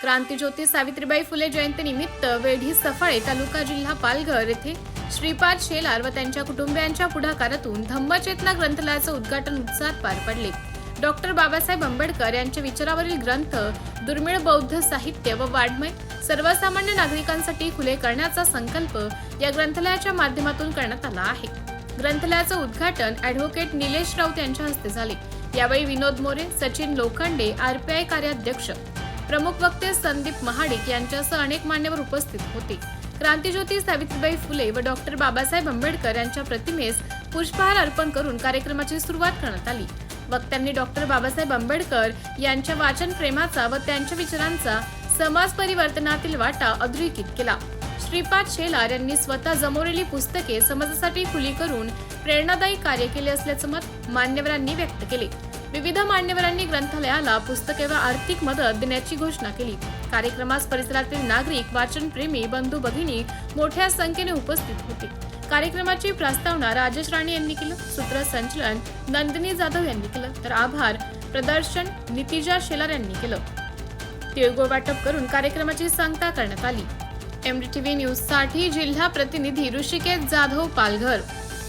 क्रांतीज्योती सावित्रीबाई फुले जयंतीनिमित्त वेढी सफाळे तालुका जिल्हा पालघर येथे श्रीपाद शेलार व त्यांच्या कुटुंबियांच्या पुढाकारातून धम्मचेतना ग्रंथालयाचं उद्घाटन उत्साहात पार पडले. डॉक्टर बाबासाहेब आंबेडकर यांच्या विचारावरील ग्रंथ दुर्मिळ बौद्ध साहित्य व वाड्मय सर्वसामान्य नागरिकांसाठी खुले करण्याचा संकल्प या ग्रंथालयाच्या माध्यमातून करण्यात आला आहे. ग्रंथालयाचं उद्घाटन ॲडव्होकेट निलेश राऊत यांच्या हस्ते झाले. यावेळी विनोद मोरे सचिन लोखंडे आरपीआय कार्याध्यक्ष प्रमुख वक्ते संदीप महाडिक यांच्यासह अनेक मान्यवर उपस्थित होते. क्रांतीज्योती सावित्रीबाई फुले व डॉक्टर बाबासाहेब आंबेडकर यांच्या प्रतिमेस पुष्पहार अर्पण करून कार्यक्रमाची सुरुवात करण्यात आली. वक्त्यांनी डॉक्टर बाबासाहेब आंबेडकर यांच्या वाचन प्रेमाचा व त्यांच्या विचारांचा समाज परिवर्तनातील वाटा अधोरेखित केला. श्रीपाद शेलार यांनी स्वतः जमवलेली पुस्तके समाजासाठी खुली करून प्रेरणादायी कार्य केले असल्याचं मत मान्यवरांनी व्यक्त केले. विविध मान्यवरांनी ग्रंथालयाला पुस्तके व आर्थिक मदत देण्याची घोषणा केली. कार्यक्रमास परिसरातील नागरिक वाचनप्रेमी बंधू भगिनी मोठ्या संख्येने उपस्थित होते. कार्यक्रमाची प्रस्तावना राजेश राणे यांनी केलं सूत्रसंचलन नंदिनी जाधव यांनी केलं तर आभार प्रदर्शन नितिजा शेलार यांनी केलं. तिळगुळ वाटप करून कार्यक्रमाची सांगता करण्यात आली. एमडीटीव्ही न्यूजसाठी जिल्हा प्रतिनिधी ऋषिकेश जाधव पालघर.